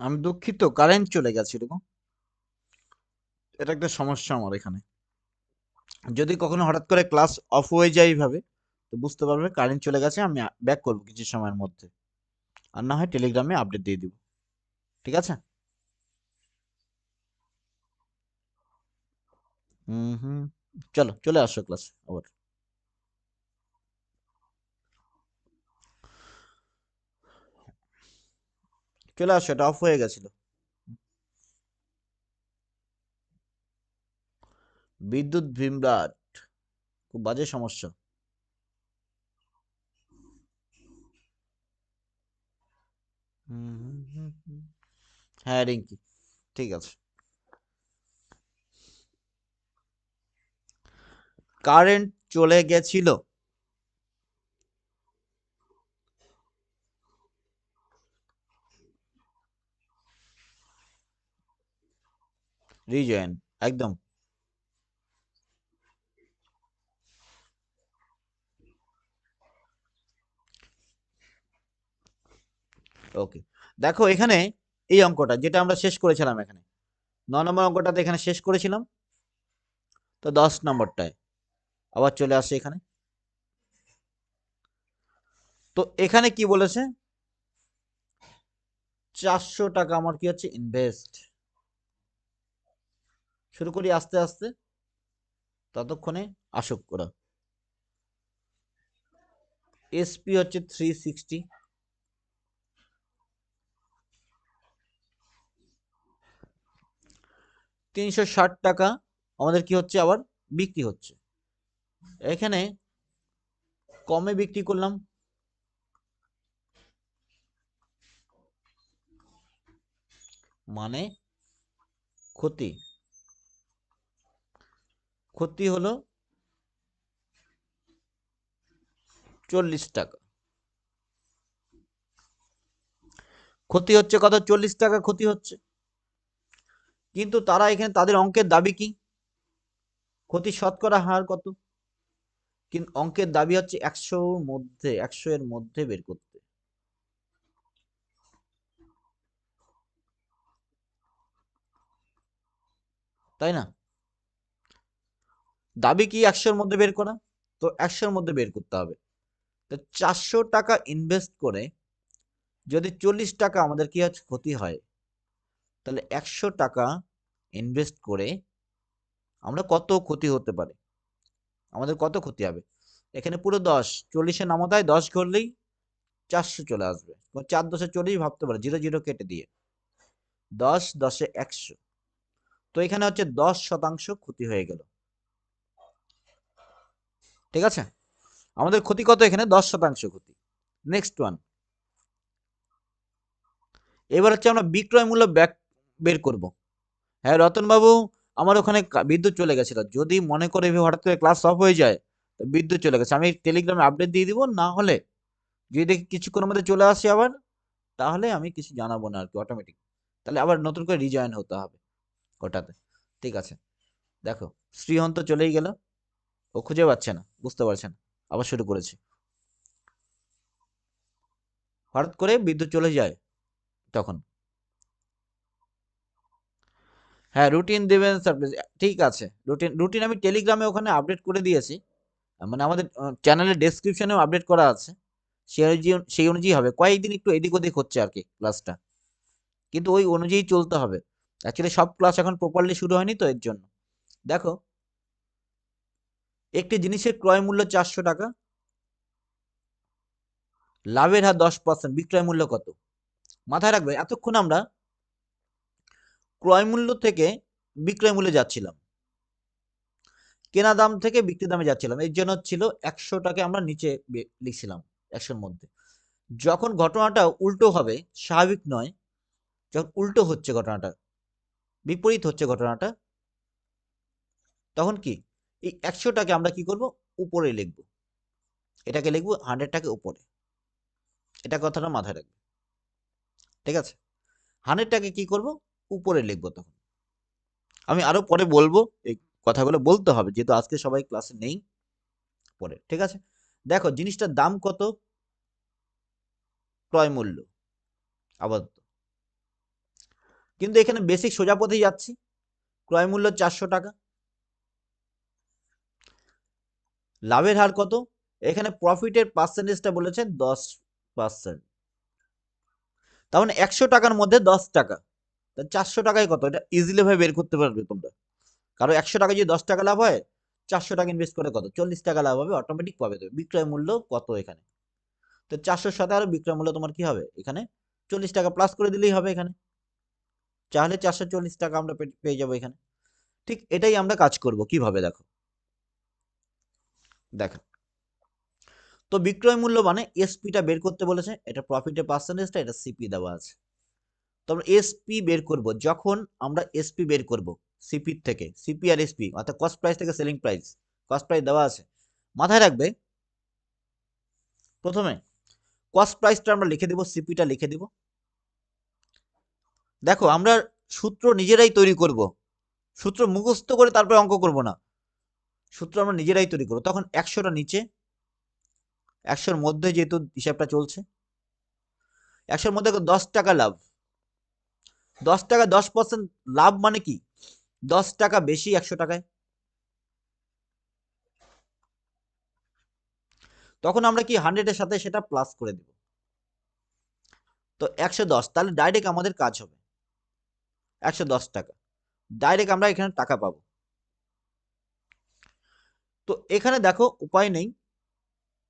আমি দুঃখিত কারেন্ট চলে গেছে এরকম। এটা একটা সমস্যা আমার এখানে। যদি কখনো হঠাৎ করে ক্লাস অফ হয়ে যায় এইভাবে, তো বুঝতে পারবে কারেন্ট চলে গেছে, আমি ব্যাক করব কিছু সময়ের মধ্যে। আর না হয় টেলিগ্রামে আপডেট দিয়ে দিব। ঠিক আছে? হুম হুম। চলো, চলে আসো ক্লাসে আবার। চলে আসো, এটা অফ হয়ে গেছিল। বিদ্যুৎ বিভ্রাট খুব বাজে সমস্যা। হ্যাঁ রিঙ্কি, ঠিক আছে। কারেন্ট চলে গেছিল। রিজয়েন, একদম। ওকে। দেখো, এখানে এই অঙ্কটা, যেটা আমরা শেষ করেছিলাম এখানে। ন নম্বর অঙ্কটাতে এখানে শেষ করেছিলাম। তো দশ নম্বরটায় আবার চলে আসে এখানে। তো এখানে কি বলেছে? চারশো টাকা আমার কি হচ্ছে? ইনভেস্ট শুরু করি আস্তে আস্তে। ততক্ষণে আসুক করা এসপি হচ্ছে থ্রি সিক্সটি তিনশো ষাট টাকা আমাদের কি হচ্ছে? আবার বিক্রি হচ্ছে। এখানে কমে বিক্রি করলাম। মানে ক্ষতি। ক্ষতি হলো চল্লিশ টাকা। ক্ষতি হচ্ছে কত? চল্লিশ টাকা ক্ষতি হচ্ছে। কিন্তু তারা এখানে তাদের অঙ্কের দাবি কি? ক্ষতি শতকরা হার কত? কিন্তু অঙ্কের দাবি হচ্ছে একশোর মধ্যে, একশো এর মধ্যে বের করতে। তাই না? দাবি কি একশোর মধ্যে বের করা? তো একশোর মধ্যে বের করতে হবে। তো চারশো টাকা ইনভেস্ট করে যদি চল্লিশ টাকা আমাদের কি হচ্ছে ক্ষতি হয়, তাহলে একশো টাকা ইনভেস্ট করে আমরা কত ক্ষতি হতে পারে? আমাদের কত ক্ষতি হবে? এখানে পুরো দশ, চল্লিশে নামতায় দশ করলেই চারশো চলে আসবে। চার দশে চল্লিশ ভাবতে পারে, জিরো জিরো কেটে দিয়ে। দশ দশে একশো। তো এখানে হচ্ছে দশ শতাংশ ক্ষতি হয়ে গেল। ঠিক আছে? আমাদের ক্ষতি কত এখানে? দশ শতাংশ ক্ষতি। নেক্সট ওয়ান এবার হচ্ছে আমরা বিক্রয় মূল্য ব্যাক বের করব। হ্যাঁ রতনবাবু, আমার ওখানে বিদ্যুৎ চলে গেছিল যদি মনে করে হঠাৎ করে ক্লাস অফ হয়ে যায়, তো বিদ্যুৎ চলে গেছে। আমি টেলিগ্রামে আপডেট দিয়ে দিব, না হলে যদি দেখি কিছুক্ষণের মধ্যে চলে আসি আবার, তাহলে আমি কিছু জানাব না আর কি অটোমেটিক তাহলে আবার নতুন করে রিজয়েন হতে হবে ওটাতে ঠিক আছে? দেখো, শ্রীহন্ত চলেই গেল। ও খুঁজে পাচ্ছে না, বুঝতে পারছে না। আবার শুরু করেছে। হঠাৎ করে বিদ্যুৎ চলে যায় তখন। হ্যাঁ রুটিন দেবেন সার্ভিস ঠিক আছে। রুটিন রুটিন আমি টেলিগ্রামে ওখানে আপডেট করে দিয়েছি। মানে আমাদের চ্যানেলের ডেসক্রিপশনেও আপডেট করা আছে। সেই অনুযায়ী সেই অনুযায়ী হবে। কয়েকদিন একটু এদিক ওদিক হচ্ছে আর কি ক্লাসটা কিন্তু ওই অনুযায়ী চলতে হবে। অ্যাকচুয়ালি সব ক্লাস এখন প্রপারলি শুরু হয়নি তো এর জন্য। দেখো একটি জিনিসের ক্রয় মূল্য চারশো টাকা। লাভের হার দশ পার্সেন্ট বিক্রয় মূল্য কত? মাথায় রাখবে, এতক্ষণ আমরা ক্রয় মূল্য থেকে বিক্রয় মূল্যে যাচ্ছিলাম। কেনা দাম থেকে বিক্রি দামে যাচ্ছিলাম। এর জন্য ছিল একশো টাকা আমরা নিচে লিখছিলাম একশোর মধ্যে। যখন ঘটনাটা উল্টো হবে, স্বাভাবিক নয়, যখন উল্টো হচ্ছে ঘটনাটা, বিপরীত হচ্ছে ঘটনাটা, তখন কি? এই একশোটাকে আমরা কি করব? উপরে লিখব। এটাকে লিখব হান্ড্রেডটাকে উপরে। এটা কথাটা মাথায় রাখবে। ঠিক আছে? হান্ড্রেডটাকে কি করব? উপরে লিখব তখন। আমি আরও পরে বলব, এই কথাগুলো বলতে হবে, যেহেতু আজকে সবাই ক্লাসে নেই পরে। ঠিক আছে? দেখো, জিনিসটার দাম কত? ক্রয় মূল্য, আপাতত। কিন্তু এখানে বেসিক সোজা পথেই যাচ্ছি। ক্রয় মূল্য চারশো টাকা। লাভের হার কত? এখানে প্রফিটের পার্সেন্টেজটা বলেছেন দশ পার্সেন্ট মানে একশো টাকার মধ্যে দশ টাকা। তা চারশো টাকায় কত? এটা ইজিলি ভাবে বের করতে পারবে তোমরা। কারও একশো টাকা যদি দশ টাকা লাভ হয়, চারশো টাকা ইনভেস্ট করে কত? চল্লিশ টাকা লাভ হবে অটোমেটিক পাবে তুমি। বিক্রয় মূল্য কত এখানে? তো চারশোর সাথে আরও বিক্রয় মূল্য তোমার কি হবে? এখানে চল্লিশ টাকা প্লাস করে দিলেই হবে এখানে। চাহলে চারশো চল্লিশ টাকা আমরা পেয়ে যাব এখানে। ঠিক এটাই আমরা কাজ করব। কীভাবে? দেখো। দেখো তো বিক্রয় মূল্য মানে এসপিটা বের করতে বলেছে, এটা প্রফিটের পার্সেন্টেজটা এটা সিপি দেওয়া আছে। তো আমরা এসপি বের করব, যখন আমরা এসপি বের করব সিপির থেকে সিপি আর এসপি অর্থাৎ কস্ট প্রাইস থেকে সেলিং প্রাইস কস্ট প্রাইস দেওয়া আছে। মাথায় রাখবে, প্রথমে কস্ট প্রাইসটা আমরা লিখে দিব সিপিটা লিখে দিব। দেখো, আমরা সূত্র নিজেরাই তৈরি করব, সূত্র মুখস্থ করে তারপরে অঙ্ক করব না। সূত্র আমরা নিজেরাই তৈরি করব। তখন একশোটা নিচে, একশোর মধ্যে যেহেতু হিসাবটা চলছে, একশোর মধ্যে দশ টাকা লাভ। দশ টাকা দশ পার্সেন্ট লাভ মানে কি? দশ টাকা বেশি একশো টাকায়। তখন আমরা কি হান্ড্রেডের সাথে সেটা প্লাস করে দেব। তো একশো দশ, তাহলে ডাইরেক্ট আমাদের কাজ হবে। একশো দশ টাকা। ডাইরেক্ট আমরা এখানে টাকা পাবো। তো এখানে দেখো উপায় নেই।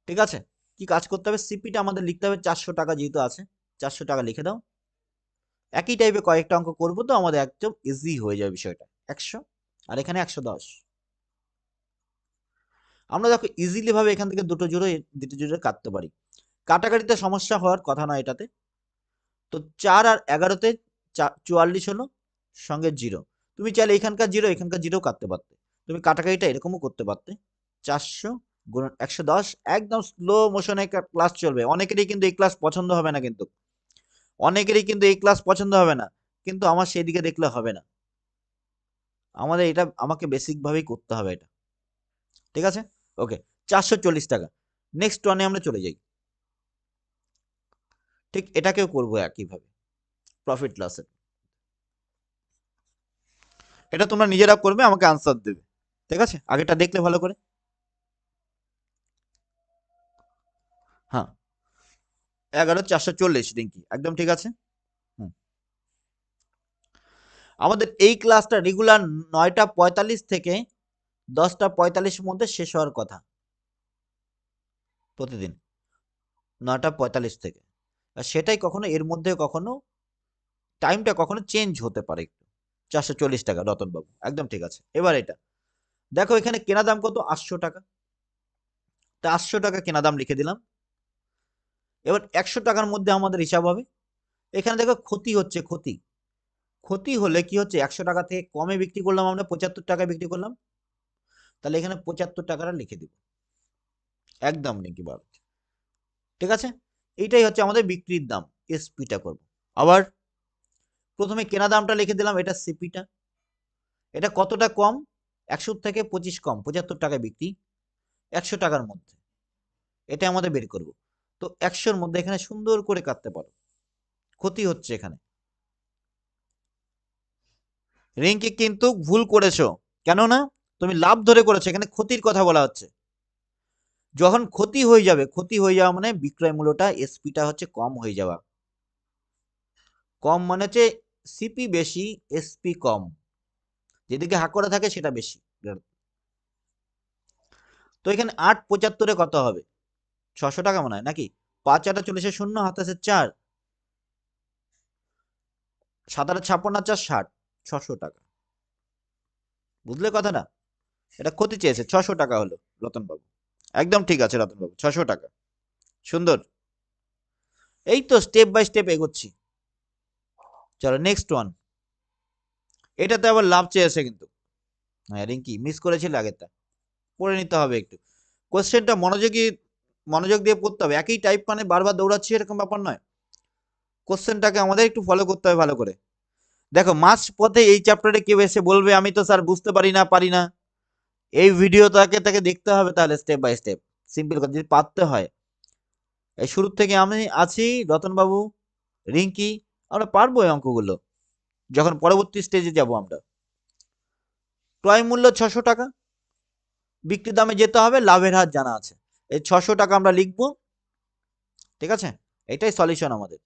ঠিক আছে? কি কাজ করতে হবে? সিপিটা আমাদের লিখতে হবে চারশো টাকা যেহেতু আছে, চারশো টাকা লিখে দাও। একই টাইপে কয়েকটা অঙ্ক করব তো আমাদের একদম ইজি হয়ে যাবে বিষয়টা। একশো আর এখানে একশো দশ। আমরা দেখো ইজিলি ভাবে এখান থেকে দুটো জোড়ো দুটো জোড়ো কাটতে পারি। কাটাকাটিতে সমস্যা হওয়ার কথা নয় এটাতে। তো চার আর এগারোতে চুয়াল্লিশ হলো, সঙ্গে জিরো তুমি চাইলে এখানকার জিরো এখানকার জিরো কাটতে পারতে। তুমি কাটাকাটিটা এরকমও করতে পারতে। চারশো গুণন একশো দশ, একদম স্লো মোশনে ক্লাস চলবে। অনেকেরই কিন্তু এই ক্লাস পছন্দ হবে না কিন্তু। অনেকেরই কিন্তু এই ক্লাস পছন্দ হবে না। কিন্তু আমার সেই দিকে দেখলে হবে না। আমাদের এটা, আমাকে বেসিক ভাবেই করতে হবে এটা। ঠিক আছে? ওকে, চারশো চল্লিশ টাকা। নেক্সট ওয়ানে আমরা চলে যাই। ঠিক এটাকেও করব একইভাবে। প্রফিট লসের এটা তোমরা নিজেরা করবে, আমাকে আনসার দেবে। ঠিক আছে? আগেটা দেখলে ভালো করে। হ্যাঁ। এগারো, চারশো চল্লিশ, রিঙ্কি। একদম ঠিক আছে? আমাদের এই ক্লাসটা রেগুলার নয়টা পঁয়তাল্লিশ থেকে দশটা পঁয়তাল্লিশের মধ্যে শেষ হওয়ার কথা। প্রতিদিন। নয়টা পঁয়তাল্লিশ থেকে। আর সেটাই কখনো এর মধ্যে কখনো টাইমটা কখনো চেঞ্জ হতে পারে একটু। চারশো চল্লিশ টাকা, রতনবাবু। একদম ঠিক আছে। এবার এটা। দেখো এখানে কেনা দাম কত? আটশো টাকা। তা আটশো টাকা কেনা দাম লিখে দিলাম। এবার একশো টাকার মধ্যে আমাদের হিসাব হবে। এখানে দেখো ক্ষতি হচ্ছে, ক্ষতি। ক্ষতি হলে কি হচ্ছে? একশো টাকা থেকে কমে বিক্রি করলাম আমরা, পঁচাত্তর টাকায় বিক্রি করলাম। তাহলে এখানে পঁচাত্তর টাকাটা লিখে দিব। একদম নাকি বার ঠিক আছে? এইটাই হচ্ছে আমাদের বিক্রির দাম এসপিটা করব। আবার প্রথমে কেনা দামটা লিখে দিলাম, এটা সিপিটা এটা কতটা কম? একশো থেকে পঁচিশ কম, পঁচাত্তর টাকায় বিক্রি, একশো টাকার মধ্যে। এটা আমাদের বের করব। তো একশোর মধ্যে এখানে সুন্দর করে কাটতে পারো। ক্ষতি হচ্ছে এখানে। রিঙ্কি কিন্তু ভুল করেছ। কেননা তুমি লাভ ধরে করেছ। এখানে ক্ষতির কথা বলা হচ্ছে। যখন ক্ষতি হয়ে যাবে, ক্ষতি হয়ে যাওয়া মানে বিক্রয় মূল্যটা এসপিটা হচ্ছে কম হয়ে যাওয়া। কম মানে হচ্ছে সিপি বেশি এসপি কম। যেদিকে হাক করা থাকে সেটা বেশি। তো এখানে আট পঁচাত্তরে কত হবে? ছশো টাকা মনে হয়, নাকি? পাঁচ, আটা চল্লিশে শূন্য হাতাশে চার। সাত, আটা ছাপ্পান্ন চার ষাট। ছশো টাকা। বুঝলে কথা না এটা ক্ষতি চেয়েছে, ছশো টাকা হলো রতনবাবু। একদম ঠিক আছে রতনবাবু, ছশো টাকা। সুন্দর। এই তো স্টেপ বাই স্টেপ এগোচ্ছি। চলো নেক্সট ওয়ান এটাতে আবার লাভ চেয়েছে কিন্তু। হ্যাঁ রিঙ্কি মিস করেছিল আগেরটা। পড়ে নিতে হবে একটু। কোশ্চেনটা মনোযোগী, মনোযোগ দিয়ে পড়তে হবে। একই টাইপ মানে বারবার দৌড়াচ্ছি এরকম ব্যাপার নয়। কোশ্চেনটাকে আমাদের একটু ফলো করতে হবে ভালো করে। দেখো মাস পথে এই চ্যাপ্টারে কেউ এসে বলবে, আমি তো স্যার বুঝতে পারি না পারি না। এই ভিডিও তাকে তাকে দেখতে হবে তাহলে স্টেপ বাই স্টেপ সিম্পল কথা, যদি পারতে হয়। এই শুরু থেকে আমি আছি, রতনবাবু রিঙ্কি আমরা পারব এই অঙ্কগুলো। যখন পরবর্তী স্টেজে যাব আমরা। ক্রয় মূল্য ছশো টাকা, বিক্রি দামে যেতে হবে, লাভের হার জানা আছে। এই ছশো টাকা আমরা লিখব, ঠিক আছে? এটাই সলিউশন আমাদের।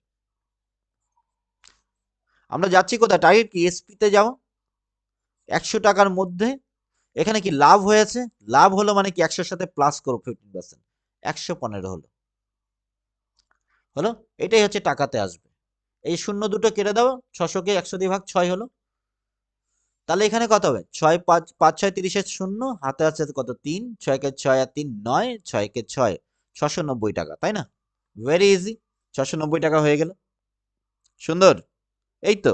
আমরা যাচ্ছি কোথায়? টার্গেট কি? এসপিতে যাও একশো টাকার মধ্যে, এখানে কি লাভ হয়েছে? লাভ হলো মানে কি একশোর সাথে প্লাস করো ফিফটিন পার্সেন্ট একশো পনেরো হলো। হলো? এটাই হচ্ছে টাকাতে আসবে। এই শূন্য দুটো কেটে দাও, ছশোকে একশো দিয়ে ভাগ ছয় হলো। তাহলে এখানে কত হবে? ছয় পাঁচ পাঁচ ছয় তিরিশের শূন্য, হাতে আছে কত? তিন, ছয়কে ছয় আর তিন নয়, ছয়কে ছয়, ছশো নব্বই টাকা, তাই না? ভেরি ইজি ছশো নব্বই টাকা হয়ে গেল। সুন্দর? এই তো।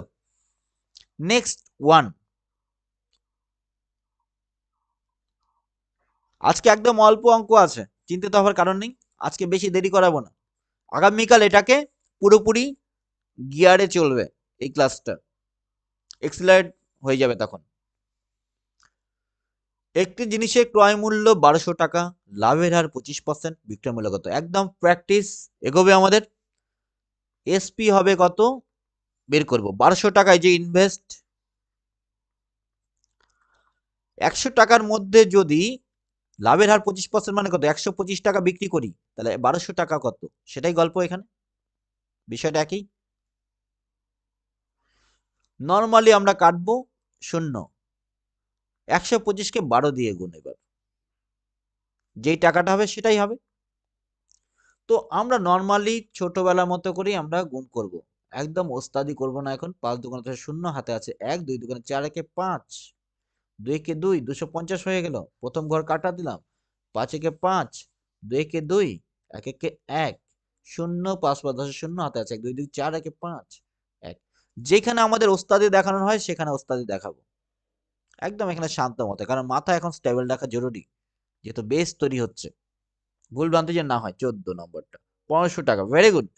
নেক্সট ওয়ান আজকে একদম অল্প অঙ্ক আছে চিন্তিত হওয়ার কারণ নেই। আজকে বেশি দেরি করাবো না। আগামীকাল এটাকে পুরোপুরি গিয়ারে চলবে এই ক্লাসটা। এক্সিলারেট হয়ে যাবে তখন। একটি জিনিসের ক্রয় মূল্য বারোশো টাকা, লাভের হার পঁচিশ পার্সেন্ট বিক্রয় মূল্য কত? একদম প্র্যাকটিস এগোবে আমাদের। এসপি হবে কত? বের করব। বারোশো টাকায় যে ইনভেস্ট একশো টাকার মধ্যে যদি লাভের হার পঁচিশ পার্সেন্ট মানে কত? একশো পঁচিশ টাকা বিক্রি করি, তাহলে বারোশো টাকা কত? সেটাই গল্প এখানে। বিষয়টা একই। নর্মালি আমরা কাটবো শূন্য। একশো পঁচিশকে বারো দিয়ে গুণ এবার। যেই টাকাটা হবে সেটাই হবে। তো আমরা নর্মালি ছোটবেলার মতো করেই আমরা গুণ করব। একদম ওস্তাদি করব না এখন। পাঁচ দোকানে শূন্য, হাতে আছে এক, দুই দোকানে চার একে পাঁচ। দুই কে দুই, দুশো পঞ্চাশ হয়ে গেল। প্রথম ঘর কাটা দিলাম। পাঁচ একে পাঁচ, দুই কে দুই, এক একে এক। শূন্য, পাঁচ পাঁচ দশ শূন্য, হাতে আছে এক, দুই দুই চার একে পাঁচ। এক যেখানে আমাদের ওস্তাদি দেখানো হয়, সেখানে ওস্তাদি দেখাবো। একদম এখানে শান্ত মতে, কারণ মাথা এখন স্টেবল রাখা জরুরি, যেহেতু বেস তৈরি হচ্ছে। ভুল ভ্রান্তি যে না হয়, চোদ্দ নম্বরটা, পনেরোশো টাকা ভেরি গুড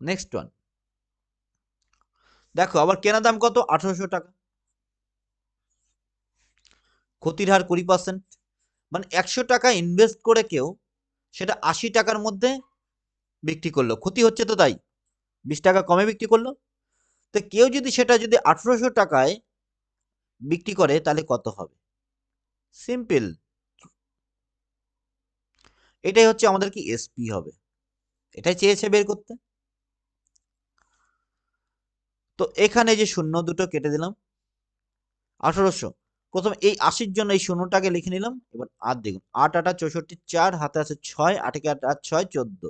নেক্সট ওয়ান দেখো, আবার কেনা দাম কত? আঠারোশো টাকা। ক্ষতির হার কুড়ি পার্সেন্ট মানে একশো টাকা ইনভেস্ট করে কেউ, সেটা আশি টাকার মধ্যে বিক্রি করল। ক্ষতি হচ্ছে তো তাই। বিশ টাকা কমে বিক্রি করল। তো কেউ যদি সেটা যদি আঠেরোশো টাকায় বিক্রি করে, তাহলে কত হবে? সিম্পল এটাই হচ্ছে আমাদের কি এসপি হবে। এটাই চেয়েছে বের করতে। তো এখানে যে শূন্য দুটো কেটে দিলাম, আঠারোশো। প্রথম এই আশির জন্য এই শূন্যটাকে লিখে নিলাম। এবার আট দেখুন আট, আটা, চৌষট্টি, চার, হাতে আছে ছয়, আটকে আট আট, ছয়, চোদ্দ।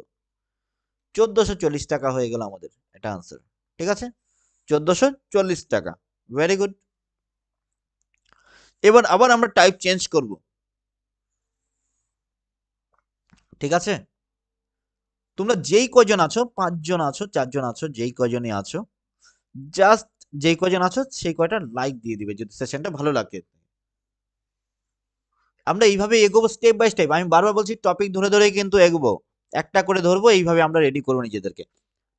চোদ্দশো চল্লিশ টাকা হয়ে গেল আমাদের এটা আনসার ঠিক আছে? চোদ্দশো চল্লিশ টাকা ভেরি গুড এবার আবার আমরা টাইপ চেঞ্জ করব। ঠিক আছে? তোমরা যেই কজন আছো, পাঁচজন আছো, চারজন আছো, যেই কজনই আছো জাস্ট যেই কজন আছো, সেই কয়টা লাইক দিয়ে দিবে যদি সেশনটা ভালো লাগে। আমরা এইভাবে এগোবো স্টেপ বাই স্টেপ আমি বারবার বলছি টপিক ধরে ধরে কিন্তু এগোবো। একটা করে ধরবো, এইভাবে আমরা রেডি করব নিজেদেরকে।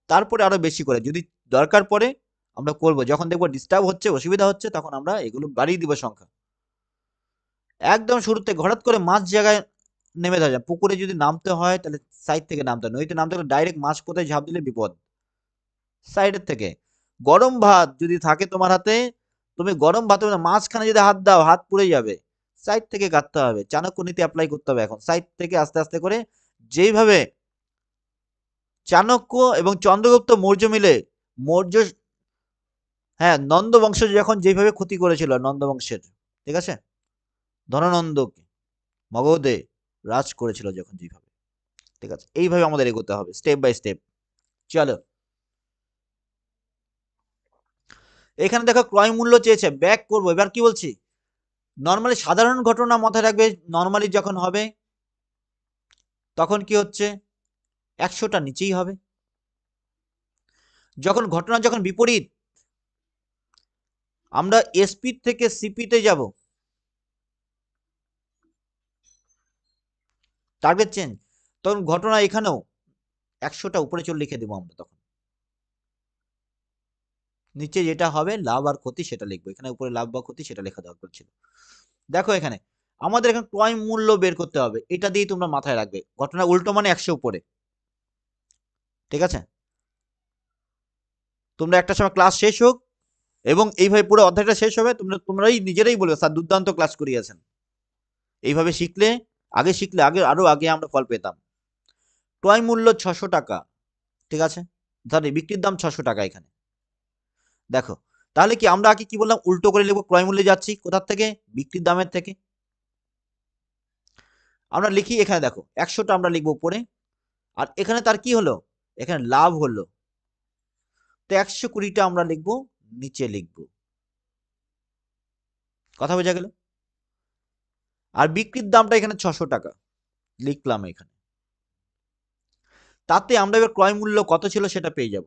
তারপরে আরও বেশি করে, যদি দরকার পড়ে আমরা করব। যখন দেখব ডিস্টার্ব হচ্ছে, অসুবিধা হচ্ছে, তখন আমরা এগুলো বাড়িয়ে দিব সংখ্যা। একদম শুরুতে হঠাৎ করে মাছ জায়গায় নেমে যাবে পুকুরে যদি নামতে হয়, তাহলে সাইড থেকে নামতে হয়। নদীতে নামতে গেলে ডাইরেক্ট মাছ কোথায় ঝাঁপ দিলে বিপদ। সাইডের থেকে। গরম ভাত যদি থাকে তোমার হাতে, তুমি গরম ভাত মাঝখানে যদি হাত দাও, হাত পুড়ে যাবে। সাইড থেকে কাটতে হবে। চাণক্য নীতি অ্যাপ্লাই করতে হবে এখন। সাইড থেকে আস্তে আস্তে করে যেইভাবে চাণক্য এবং চন্দ্রগুপ্ত মৌর্য মিলে মৌর্য হ্যাঁ নন্দ বংশ যখন যেভাবে ক্ষতি করেছিল নন্দ বংশের ঠিক আছে? ধননন্দকে, মগধে রাজ করেছিল যখন যেভাবে ঠিক আছে? এইভাবে আমাদের এগোতে হবে স্টেপ বাই স্টেপ চলো। এখানে দেখো ক্রয় মূল্য চেয়েছে ব্যাক করব। এবার কি বলছি? নর্মালি সাধারণ ঘটনা মাথায় রাখবে নর্মালি যখন হবে তখন কি হচ্ছে? একশোটা নিচেই হবে। যখন ঘটনা যখন বিপরীত, আমরা এসপি থেকে সিপিতে যাব। টার্গেট চেঞ্জ তখন ঘটনা এখানেও একশোটা উপরে চলে লিখে দেবো আমরা তখন। নিচে যেটা হবে লাভ আর ক্ষতি সেটা লিখব। এখানে উপরে লাভ বা ক্ষতি সেটা লেখা দরকার ছিল। দেখো এখানে আমাদের এখানে ক্রয় মূল্য বের করতে হবে। এটা দিয়ে তোমরা মাথায় রাখবে। ঘটনা উল্টো মানে একশো উপরে। ঠিক আছে? তোমরা একটা সময় ক্লাস শেষ হোক এবং এইভাবে পুরো অধ্যায়টা শেষ হবে, তোমরা, তোমরাই নিজেরাই বলবে, স্যার, দুর্দান্ত ক্লাস করিয়েছেন। এইভাবে শিখলে, আগে শিখলে, আগে, আরও আগে আমরা ফল পেতাম। ক্রয় মূল্য ছশো টাকা। ঠিক আছে? ধরে বিক্রির দাম ছশো টাকা এখানে। দেখো, তাহলে কি আমরা আগে কি বললাম? উল্টো করে লিখব, ক্রয় মূল্যে যাচ্ছি। কোথার থেকে? বিক্রির দামের থেকে। আমরা লিখি এখানে দেখো, একশোটা আমরা লিখব উপরে। আর এখানে তার কি হলো? এখানে লাভ হলো। তো একশো কুড়িটা আমরা লিখব, নিচে লিখব। কথা বোঝা গেল? আর বিক্রির দামটা এখানে ছশো টাকা। লিখলাম এখানে। তাতে আমরা এবার ক্রয় মূল্য কত ছিল সেটা পেয়ে যাব।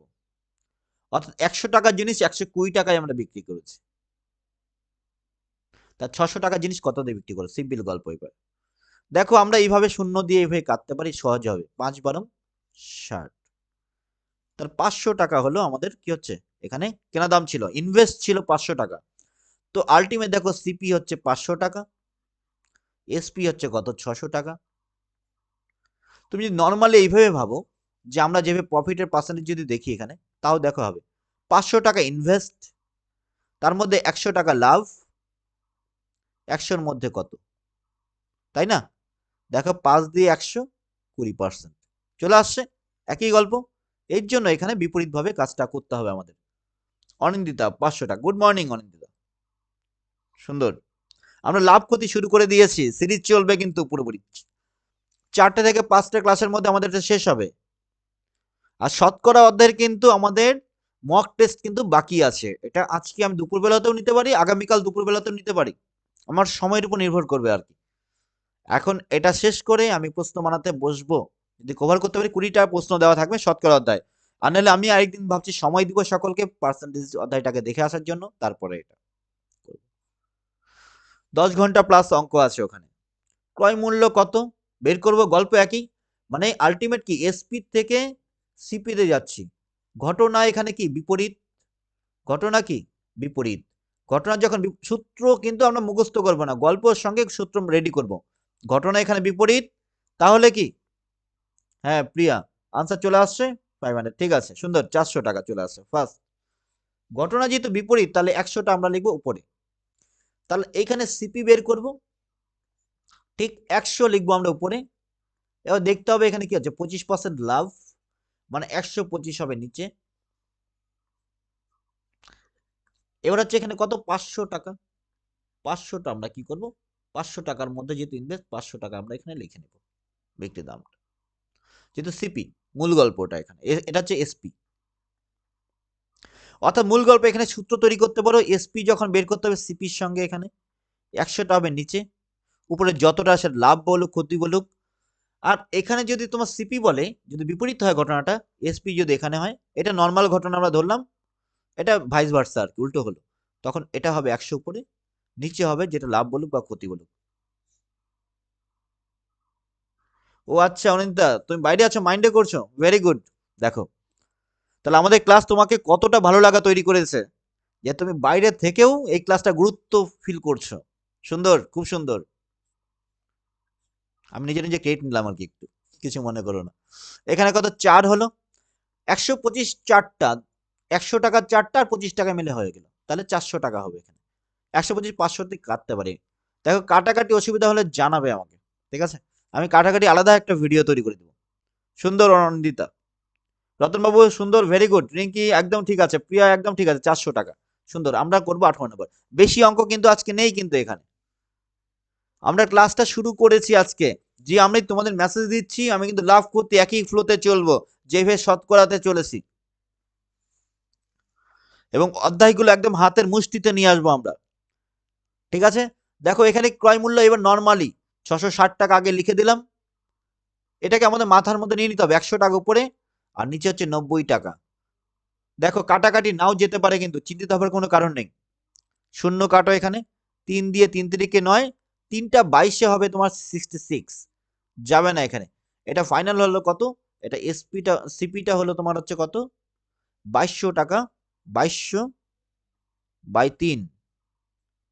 অর্থাৎ একশো টাকার জিনিস একশো কুড়ি টাকায় আমরা বিক্রি করেছি। তা ছশো টাকার জিনিস কত দিয়ে বিক্রি করে সিম্পল গল্প এবার। দেখো, আমরা এইভাবে শূন্য দিয়ে এইভাবে কাটতে পারি, সহজ হবে। পাঁচ বারং ষাট। তার পাঁচশো টাকা হলো আমাদের কি হচ্ছে? এখানে কেনা দাম ছিল ইনভেস্ট ছিল পাঁচশো টাকা। তো আলটিমেট দেখো সিপি হচ্ছে পাঁচশো টাকা এসপি হচ্ছে কত? ছশো টাকা। তুমি যদি নর্মালি এইভাবে ভাবো যে আমরা যেভাবে প্রফিটের পার্সেন্টেজ যদি দেখি এখানে, তাও দেখো হবে। পাঁচশো টাকা ইনভেস্ট তার মধ্যে একশো টাকা লাভ, একশোর মধ্যে কত? তাই না? দেখো পাঁচ দিয়ে একশো কুড়ি পার্সেন্ট চলে আসছে একই গল্প। এর জন্য এখানে বিপরীতভাবে কাজটা করতে হবে আমাদের। অনিন্দিতা পাঁচশো টাকা গুড মর্নিং অনিন্দিতা। সুন্দর। আমরা লাভ ক্ষতি শুরু করে দিয়েছি। সিরিজ চলবে কিন্তু পুরোপুরি। চারটে থেকে পাঁচটা ক্লাসের মধ্যে আমাদের এটা শেষ হবে। আর শতকরা অধ্যায়ের কিন্তু আমাদের মক টেস্ট কিন্তু বাকি আছে। এটা আজকে আমি দুপুরবেলাতেও নিতে পারি, আগামীকাল দুপুরবেলাতেও নিতে পারি। আমার সময়ের উপর নির্ভর করবে আর কি। এখন এটা শেষ করে আমি প্রশ্ন বানাতে বসবো। যদি কভার করতে পারি কুড়িটা প্রশ্ন দেওয়া থাকবে শতকরা অধ্যায়। আর নাহলে আমি আরেকদিন ভাবছি সময় দিব সকলকে পার্সেন্টেজ অধ্যায়টাকে দেখে আসার জন্য, তারপরে এটা দশ ঘণ্টা প্লাস অঙ্ক আছে ওখানে। ক্রয় মূল্য কত? বের করব, গল্প একই। মানে আলটিমেট কি? এসপি থেকে সিপিতে যাচ্ছি। ঘটনা এখানে কি? বিপরীত। ঘটনা কি? বিপরীত। ঘটনা যখন সূত্র কিন্তু আমরা মুখস্থ করব না। গল্পের সঙ্গে সূত্র রেডি করব। ঘটনা এখানে বিপরীত। তাহলে কি? হ্যাঁ প্রিয়া আনসার চলে আসছে? ফাইভ হান্ড্রেড ঠিক আছে, সুন্দর, চারশো টাকা চলে আসছে ফার্স্ট ঘটনা যেহেতু বিপরীত, তাহলে একশোটা আমরা লিখব উপরে। তাহলে এইখানে সিপি বের করব। ঠিক একশো লিখব আমরা উপরে। এবার দেখতে হবে এখানে কি আছে, পঁচিশ পার্সেন্ট লাভ মানে একশো পঁচিশ হবে নিচে। এবার হচ্ছে এখানে কত? পাঁচশো টাকা। পাঁচশোটা আমরা কি করব? পাঁচশো টাকার মধ্যে যেহেতু ইনভেস্ট পাঁচশো টাকা আমরা এখানে লিখে নেব বিক্রি দামটা যেহেতু সিপি মূল গল্পটা এখানে। এটা হচ্ছে এসপি অর্থাৎ মূল গল্প এখানে সূত্র তৈরি করতে পারো এসপি যখন বের করতে হবে সিপির সঙ্গে এখানে, একশোটা হবে নিচে, উপরে যতটা আসে লাভ বলুক, ক্ষতি বলুক। আর এখানে যদি তোমার সিপি বলে, যদি বিপরীত হয় ঘটনাটা এসপি যদি এখানে হয়, এটা নর্মাল ঘটনা আমরা ধরলাম, এটা ভাইস ভার্সা আর কি, উল্টো হলো। তখন এটা হবে একশো উপরে নিচে হবে যেটা লাভ বলুক বা ক্ষতি বলুক। ও আচ্ছা অনিন্দা তুমি বাইরে আছো মাইন্ডে করছ? ভেরি গুড দেখো, তাহলে আমাদের ক্লাস তোমাকে কতটা ভালো লাগা তৈরি করেছে যে তুমি বাইরে থেকেও এই ক্লাসটা গুরুত্ব ফিল করছ। সুন্দর, খুব সুন্দর। আমি নিজে নিজে ক্রেডিট নিলাম আর কি একটু, কিছু মনে করো না। এখানে কত? চার হলো। একশো পঁচিশ চারটা, একশো টাকার চারটা আর পঁচিশ টাকা মিলে হয়ে গেল। তাহলে চারশো টাকা হবে এখানে। একশো পঁচিশ পাঁচশো থেকে কাটতে পারি। দেখো, কাটাকাটি অসুবিধা হলে জানাবে আমাকে, ঠিক আছে? আমি কাটাকাটি আলাদা একটা ভিডিও তৈরি করে দেবো। সুন্দর অনন্দিতা। রতনবাবু, সুন্দর ভেরি গুড রিঙ্কি, একদম ঠিক আছে। প্রিয়া, একদম ঠিক আছে। চারশো টাকা। সুন্দর, আমরা করব আঠারো নম্বর বেশি অঙ্ক কিন্তু আজকে নেই কিন্তু এখানে। আমরা ক্লাসটা শুরু করেছি আজকে। যে আমি তোমাদের মেসেজ দিচ্ছি, আমি কিন্তু লাভ করতে একই ফ্লোতে চলবো যেভাবে শতকরাতে চলেছি। এবং অধ্যায়গুলো একদম হাতের মুষ্টিতে নিয়ে আসব আমরা। ঠিক আছে? দেখো এখানে ক্রয় মূল্য এবার নর্মালি ছশো টাকা আগে লিখে দিলাম। এটাকে আমাদের মাথার মধ্যে নিয়ে নিতে হবে একশো টাকা উপরে, আর নিচে হচ্ছে নব্বই টাকা। দেখো কাটাকাটি নাও যেতে পারে কিন্তু চিন্তিত হবার কোনো কারণ নেই। শূন্য কাটো এখানে, তিন দিয়ে তিন তিরিকে নয়, তিনটা বাইশে হবে তোমার সিক্সটি সিক্স যাবে না এখানে। এটা ফাইনাল হলো কত? এটা এসপিটা সিপিটা হলো তোমার হচ্ছে কত? বাইশশো টাকা, বাইশশো বাই তিন।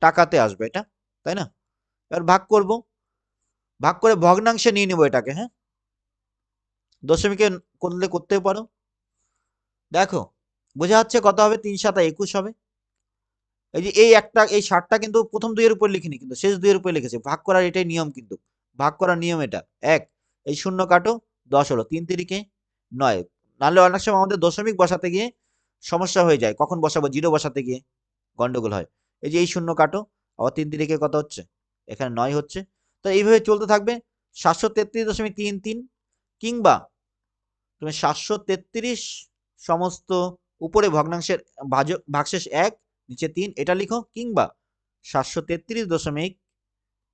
টাকাতে আসবে এটা, তাই না? এবার ভাগ করব। ভাগ করে ভগ্নাংশে নিয়ে নেব এটাকে হ্যাঁ? দশমিকে করলে করতে পারো? দেখো, বোঝা যাচ্ছে কত হবে? তিন সাতা একুশ হবে। এই যে এই একটা, এই ষাটটা কিন্তু প্রথম দুইয়ের উপর লিখিনি, কিন্তু শেষ দুইয়ের উপর লিখেছে। ভাগ করার এটাই নিয়ম কিন্তু। ভাগ করার নিয়ম এটা। এক, এই শূন্য কাটো, দশ হলো। তিন তিরিকে নয়। নাহলে অনেক সময় আমাদের দশমিক বসাতে গিয়ে সমস্যা হয়ে যায়। কখন বসাবো? জিরো বসাতে গিয়ে গন্ডগোল হয়। এই যে এই শূন্য কাটো, আবার তিন তিরিকে কত হচ্ছে? এখানে নয় হচ্ছে। তো এইভাবে চলতে থাকবে সাতশো তেত্রিশ দশমিক তিন তিন কিংবা তুমি সাতশো তেত্রিশ সমস্ত উপরে ভগ্নাংশের ভাজক ভাগশেষ এক, নিচে তিন, এটা লিখো, কিংবা সাতশো তেত্রিশ দশমিক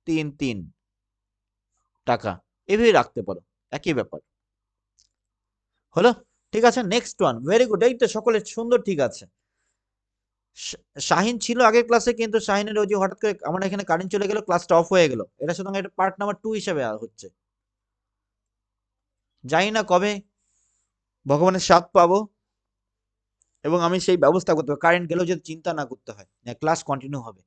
তিন তিন টাকা। এভাবে রাখতে পারো, একই ব্যাপার। হলো? ঠিক আছে নেক্সট ওয়ান ভেরি গুড এই তো সকলের সুন্দর ঠিক আছে। শাহিন ছিল আগের ক্লাসে কিন্তু শাহিনের ওই যে হঠাৎ করে আমার এখানে কারেন্ট চলে গেল ক্লাসটা অফ হয়ে গেল। এটা সুতরাং এটা পার্ট নাম্বার টু হিসেবে হচ্ছে। জানি না কবে ভগবানের স্বাদ পাবো এবং আমি সেই ব্যবস্থা করতে পারব। কারেন্ট গেলেও যদি চিন্তা না করতে হয় ক্লাস কন্টিনিউ হবে।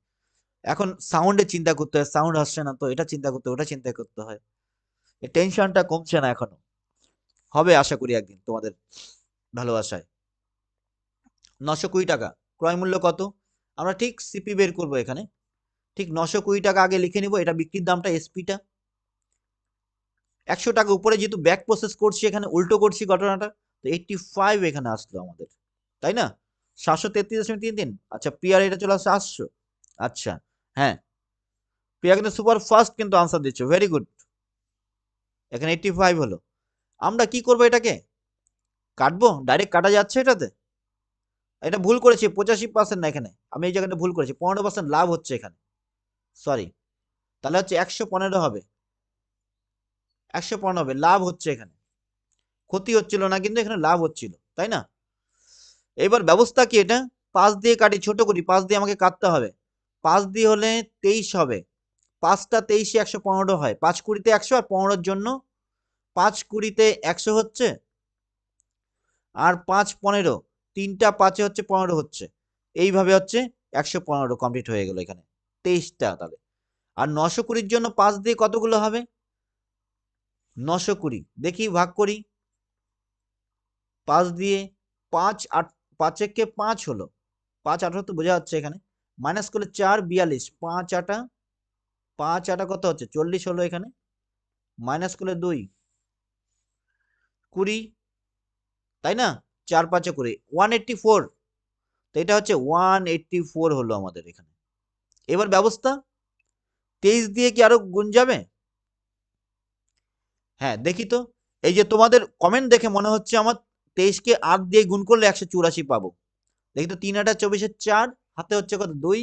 এখন সাউন্ডে চিন্তা করতে হয় সাউন্ড আসছে না তো, এটা চিন্তা করতে ওটা চিন্তা করতে হয়। এই টেনশনটা কমছে না এখনও। হবে আশা করি একদিন তোমাদের ভালোবাসায়। নশো কুড়ি টাকা। ক্রয় মূল্য কত? আমরা ঠিক সিপি বের করব এখানে। ঠিক নশো কুড়ি টাকা আগে লিখে নিব, এটা বিক্রির দামটা এসপিটা একশো টাকা উপরে যেহেতু ব্যাক প্রসেস করছি, এখানে উল্টো করছি ঘটনাটা, তো এইটটি ফাইভ এখানে আসলো আমাদের। তাই না? সাতশো তেত্রিশ দশমিক তিন তিন। আচ্ছা পিয়ার এটা চলে আসছে আটশো। আচ্ছা হ্যাঁ। প্রিয়া কিন্তু সুপার ফাস্ট কিন্তু আনসার দিচ্ছ ভেরি গুড এখানে এইটটি ফাইভ হলো। আমরা কি করব এটাকে? কাটবো? ডাইরেক্ট কাটা যাচ্ছে এটাতে? এটা ভুল করেছি, পঁচাশি পার্সেন্ট না এখানে। আমি এই জায়গাটা ভুল করেছি, পনেরো পার্সেন্ট লাভ হচ্ছে এখানে। সরি তাহলে হচ্ছে একশো পনেরো হবে। একশো পনেরো হবে, লাভ হচ্ছে এখানে। ক্ষতি হচ্ছিল না, কিন্তু এখানে লাভ হচ্ছিল, তাই না? এবার ব্যবস্থা কি এটা? পাঁচ দিয়ে কাটি, ছোট করি, পাঁচ দিয়ে আমাকে কাটতে হবে। পাঁচ দিয়ে হলে তেইশ হবে। পাঁচটা তেইশে একশো পনেরো হয়। পাঁচ কুড়িতে একশো আর পনেরোর জন্য পাঁচ কুড়িতে একশো হচ্ছে? আর পাঁচ পনেরো। তিনটা পাঁচে হচ্ছে পনেরো হচ্ছে। এইভাবে হচ্ছে একশো পনেরো কমপ্লিট হয়ে গেল এখানে। তেইশটা তাহলে। আর নশো কুড়ির জন্য পাঁচ দিয়ে কতগুলো হবে? নশো কুড়ি। দেখি, ভাগ করি। পাঁচ দিয়ে পাঁচ আট, পাঁচ একে পাঁচ হলো। পাঁচ আঠারো তো বোঝা যাচ্ছে এখানে। মাইনাস করলে চার, বিয়াল্লিশ। পাঁচ আটা পাঁচ আটা কত হচ্ছে? চল্লিশ হলো এখানে। মাইনাস করলে দুই। কুড়ি। তাই না? চার পাঁচে কুড়ি ওয়ান এইট্টি ফোর তো এটা হচ্ছে ওয়ান এইট্টি ফোর হলো আমাদের এখানে। এবার ব্যবস্থা, তেইশ দিয়ে কি আরও গুণ যাবে? হ্যাঁ দেখি তো। এই যে তোমাদের কমেন্ট দেখে মনে হচ্ছে আমার, তেইশকে আট দিয়ে গুণ করলে একশো চুরাশি পাবো। দেখি তো, তিন আটা চব্বিশের চার, হাতে হচ্ছে কত? দুই,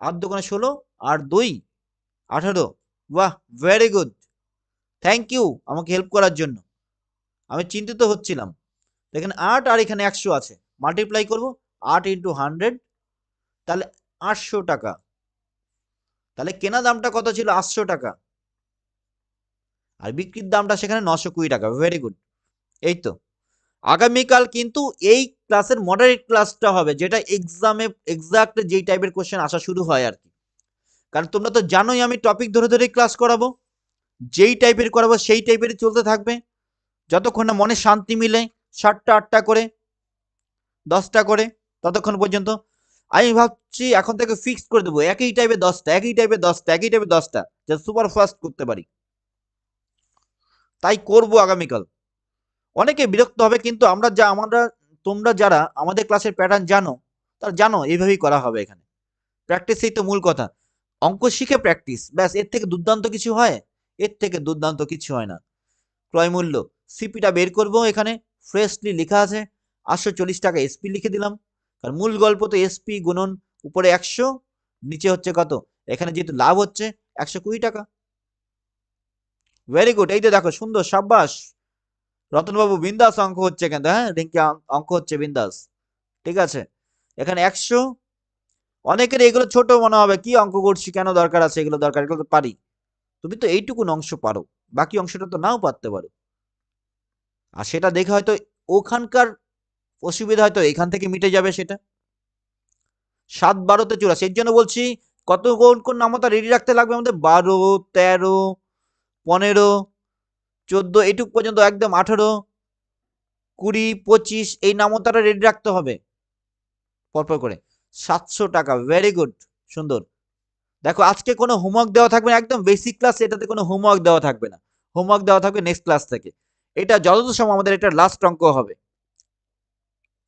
আট দোকানে ষোলো, আর দুই, আঠারো। বাহ ভেরি গুড থ্যাংক ইউ আমাকে হেল্প করার জন্য। আমি চিন্তিত হচ্ছিলাম। এখানে আট আর এখানে একশো আছে। মাল্টিপ্লাই করব, আট ইন্টু হান্ড্রেড তাহলে আটশো টাকা। তাহলে কেনা দামটা কত ছিল? আটশো টাকা। আর বিক্রির দামটা সেখানে নশো কুড়ি টাকা। ভেরি গুড এই তো। আগামীকাল কিন্তু এই ক্লাসের মডারেট ক্লাসটা হবে, যেটা এক্সামে এক্সাক্ট যেই টাইপের কোশ্চেন আসা শুরু হয় আর কি। কারণ তোমরা তো জানোই আমি টপিক ধরে ধরেই ক্লাস করাবো। যেই টাইপের করাবো, সেই টাইপেরই চলতে থাকবে। যতক্ষণ না মনে শান্তি মিলে সাতটা, আটটা করে, দশটা করে, ততক্ষণ পর্যন্ত। আমি ভাবছি এখন থেকে ফিক্স করে দেবো, একই টাইপের দশটা, একই টাইপের দশটা, একই টাইপের দশটা যা সুপার ফাস্ট করতে পারি। তাই করব আগামীকাল। অনেকে বিরক্ত হবে, কিন্তু আমরা যা, আমরা, তোমরা যারা আমাদের ক্লাসের প্যাটার্ন জানো, তারা জানো, এইভাবেই করা হবে এখানে। প্র্যাকটিসই তো মূল কথা। অঙ্ক শিখে প্র্যাকটিস ব্যাস, এর থেকে দুর্দান্ত কিছু হয়, এর থেকে দুর্দান্ত কিছু হয় না। ক্রয় মূল্য সিপিটা বের করব এখানে। ফ্রেশলি লেখা আছে। আটশো চল্লিশ টাকা এসপি লিখে দিলাম। কারণ মূল গল্প তো এসপি গুণন উপরে একশো, নিচে হচ্ছে কত? এখানে যেহেতু লাভ হচ্ছে, একশো কুড়ি টাকা। ভেরি গুড এই তো দেখো, সুন্দর, সাব্বাস। রতনবাবু, বিন্দাস অঙ্ক হচ্ছে কিন্তু হ্যাঁ রিঙ্কি অঙ্ক- হচ্ছে বিন্দাস। ঠিক আছে? এখানে একশো। অনেকের এগুলো ছোট মনে হবে, কি অঙ্ক করছি, কেন দরকার আছে, এগুলো দরকার, এগুলো তো পারি। তুমি তো এইটুকুন অংশ পারো, বাকি অংশটা তো নাও পারতে পারো। আর সেটা দেখে হয়তো ওখানকার অসুবিধা হয়তো এখান থেকে মিটে যাবে সেটা। সাত বারোতে চলে সেই জন্য বলছি কত কোন কোন নামতা রেডি রাখতে লাগবে আমাদের। বারো, তেরো, পনেরো, চোদ্দ এটুক পর্যন্ত একদম আঠেরো, কুড়ি, পঁচিশ, এই নামতাটা রেডি রাখতে হবে। পরপর করে। সাতশো টাকা ভেরি গুড সুন্দর। দেখো, আজকে কোনো হোমওয়ার্ক দেওয়া থাকবে না, একদম বেসিক ক্লাস এটাতে কোনো হোমওয়ার্ক দেওয়া থাকবে না। হোমওয়ার্ক দেওয়া থাকবে নেক্সট ক্লাস থেকে। এটা যতদূর সময় আমাদের এটা লাস্ট অঙ্ক হবে।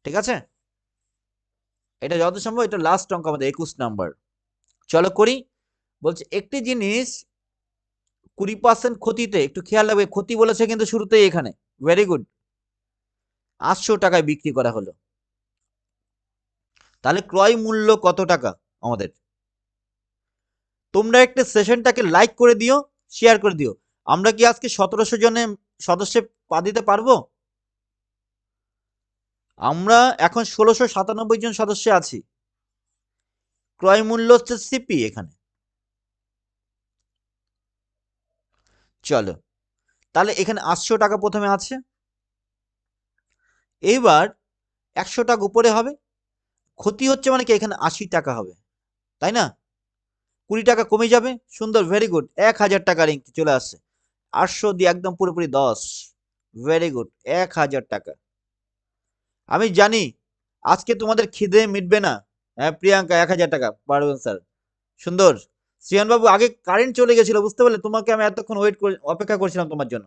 ঠিক আছে? এটা যত সম্ভব এটা লাস্ট অঙ্ক আমাদের একুশ নাম্বার। চলো করি। বলছে, একটি জিনিস কুড়ি পার্সেন্ট ক্ষতিতে, একটু খেয়াল রাখবে, ক্ষতি বলেছে কিন্তু শুরুতেই এখানে। ভেরি গুড আটশো টাকায় বিক্রি করা হলো। তাহলে ক্রয় মূল্য কত টাকা আমাদের? তোমরা একটা সেশনটাকে লাইক করে দিও শেয়ার করে দিও। আমরা কি আজকে সতেরোশো জনে সদস্য পা দিতে পারব? আমরা এখন ষোলোশো সাতানব্বই জন সদস্য আছি। ক্রয় মূল্য হচ্ছে সিপি এখানে। চলো, তাহলে এখানে আটশো টাকা প্রথমে আছে। এইবার একশো টাকা উপরে হবে। ক্ষতি হচ্ছে মানে কি? এখানে আশি টাকা হবে। তাই না? কুড়ি টাকা কমে যাবে। সুন্দর ভেরি গুড এক হাজার টাকার ইঙ্কি চলে আসছে। আটশো দিয়ে একদম পুরোপুরি দশ। ভেরি গুড এক হাজার টাকা। আমি জানি, আজকে তোমাদের খিদে মিটবে না। হ্যাঁ প্রিয়াঙ্কা, এক হাজার টাকা। পারবেন স্যার সুন্দর। শ্রিয়ানবাবু, আগে কারেন্ট চলে গেছিল, বুঝতে পারলে? তোমাকে আমি এতক্ষণ ওয়েট করে, অপেক্ষা করছিলাম তোমার জন্য।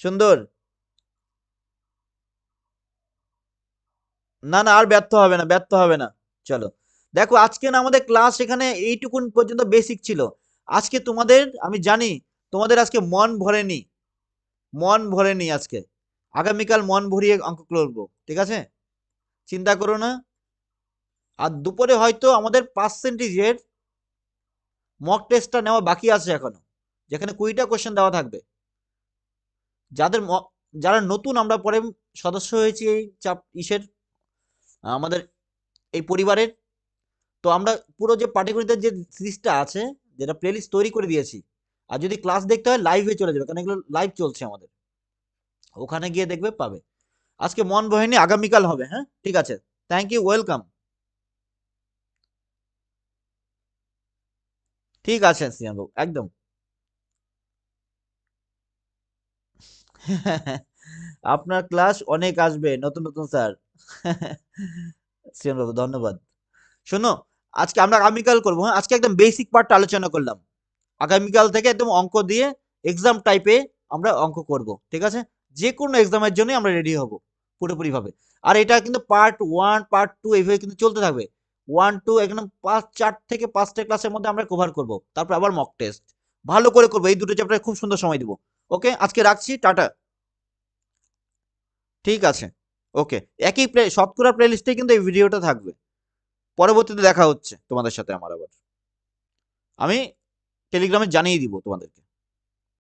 সুন্দর। না না, আর ব্যর্থ হবে না, ব্যর্থ হবে না। চলো। দেখো, আজকে না আমাদের ক্লাস এখানে এইটুকুন পর্যন্ত বেসিক ছিল। আজকে তোমাদের, আমি জানি, তোমাদের আজকে মন ভরেনি। মন ভরে ভরেনি আজকে। আগামীকাল মন ভরিয়ে অঙ্ক করব, ঠিক আছে? চিন্তা করো না। আর দুপুরে হয়তো আমাদের পার্সেন্টেজের মক টেস্টটা নেওয়া বাকি আছে এখনও, যেখানে কুড়িটা কোশ্চেন দেওয়া থাকবে। যাদের যারা নতুন আমরা পরে সদস্য হয়েছি এই চাপ ইসের, আমাদের এই পরিবারের, তো আমরা পুরো যে পাটিগণিতের যে সিরিজটা আছে, যেটা প্লেলিস্ট তৈরি করে দিয়েছি আর যদি ক্লাস দেখতে হয় লাইভে চলে যাবে, কারণ এগুলো লাইভ চলছে আমাদের। ওখানে গিয়ে দেখবে, পাবে। আজকে মন বহেনি, আগামীকাল হবে হ্যাঁ? ঠিক আছে। থ্যাংক ইউ ওয়েলকাম ঠিক আছে সিয়ানবাবু একদম। আপনার ক্লাস অনেক আসবে, নতুন নতুন স্যার সিয়ানবাবু ধন্যবাদ। শোনো, আজকে আমরা আগামীকাল করব হ্যাঁ? আজকে একদম বেসিক পার্টটা আলোচনা করলাম। আগামীকাল থেকে একদম অঙ্ক দিয়ে এক্সাম টাইপে আমরা অঙ্ক করব, ঠিক আছে? যে কোনো এক্সামের জন্য আমরা রেডি হব, পুরোপুরিভাবে। আর এটা কিন্তু পার্ট ওয়ান পার্ট টু এইভাবে কিন্তু চলতে থাকবে। ওয়ান টু একদম পাঁচ, চার থেকে পাঁচটা ক্লাসের মধ্যে আমরা কভার করব, তারপর আবার মক টেস্ট ভালো করে করব, এই দুটো চ্যাপ্টারে খুব সুন্দর সময় দিব। ওকে আজকে রাখছি, টাটা। ঠিক আছে। ওকে একই প্লে শতকরা প্লেলিস্টে কিন্তু এই ভিডিওটা থাকবে। পরবর্তীতে দেখা হচ্ছে তোমাদের সাথে আমার আবার। আমি টেলিগ্রামে জানিয়ে দিব তোমাদেরকে।